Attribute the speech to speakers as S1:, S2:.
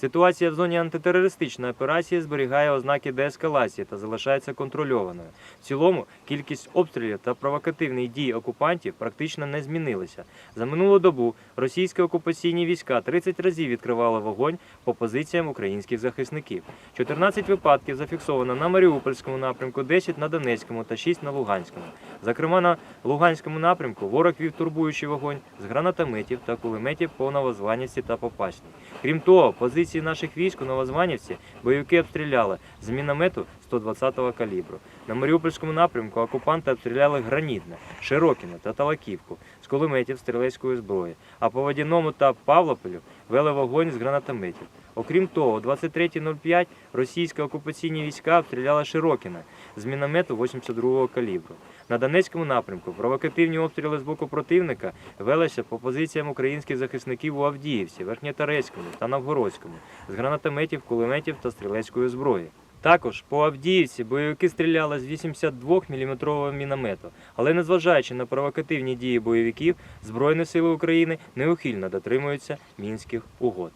S1: Ситуація в зоні антитерористичної операції зберігає ознаки деескалації та залишається контрольованою. В цілому кількість обстрілів та провокативних дій окупантів практично не змінилися. За минулу добу російські окупаційні війська 30 разів відкривали вогонь по позиціям українських захисників. 14 випадків зафіксовано на Маріупольському напрямку, 10 на Донецькому та 6 на Луганському. Зокрема, на Луганському напрямку ворог вів турбуючий вогонь з гранатометів та кулеметів по Новозванівці та Попасній. Крім того, позиції наших військ у Новозванівці бойовики обстріляли з міномету 120-го калібру. На Маріупольському напрямку окупанти обстріляли Гранітне, Широкіне та Талаківку з кулеметів стрілецької зброї, а по Водяному та Павлополю вели вогонь з гранатометів. Окрім того, 23.05 російські окупаційні війська обстріляли Широкіна з міномету 82-го калібру. На Донецькому напрямку провокативні обстріли з боку противника велися по позиціям українських захисників у Авдіївці, Верхньотарецькому та Новгородському з гранатометів, кулеметів та стрілецької зброї. Також по Авдіївці бойовики стріляли з 82-мм міномету, але незважаючи на провокативні дії бойовиків, Збройні сили України неухильно дотримуються мінських угод.